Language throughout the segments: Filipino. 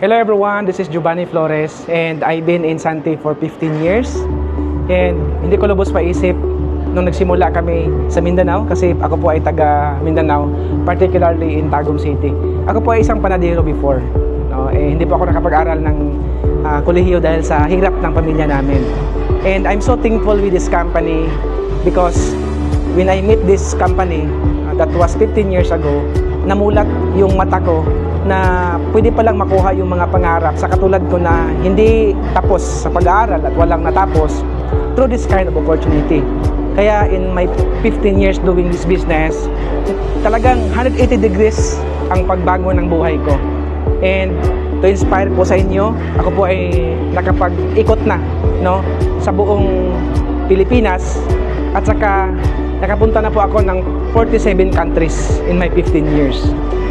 Hello everyone, this is Giovanni Flores and I've been in Sante for 15 years. And hindi ko lubos paisip nung nagsimula kami sa Mindanao kasi ako po ay taga Mindanao, particularly in Tagum City. Ako po ay isang panadero before. No? Eh, hindi po ako nakapag-aral ng ah, kolehiyo dahil sa hirap ng pamilya namin. And I'm so thankful with this company because when I meet this company, uh, that was 15 years ago, namulat yung mata ko na pwede palang makuha yung mga pangarap sa katulad ko na hindi tapos sa pag-aaral at walang natapos through this kind of opportunity. Kaya in my 15 years doing this business, talagang 180 degrees ang pagbago ng buhay ko. And to inspire po sa inyo, ako po ay nakapag-ikot na no, sa buong Pilipinas at saka nakapunta na po ako ng 47 countries in my 15 years.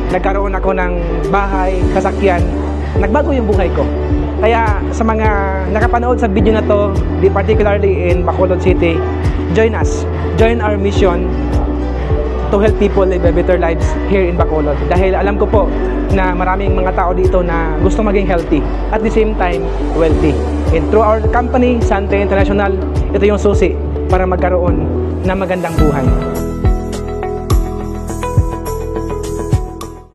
Nagkaroon ako ng bahay, sasakyan, nagbago yung buhay ko. Kaya sa mga nakapanood sa video na to, particularly in Bacolod City, join us. Join our mission to help people live better lives here in Bacolod. Dahil alam ko po na maraming mga tao dito na gusto maging healthy at the same time wealthy. And through our company, Sante International, ito yung susi para magkaroon ng magandang buhay.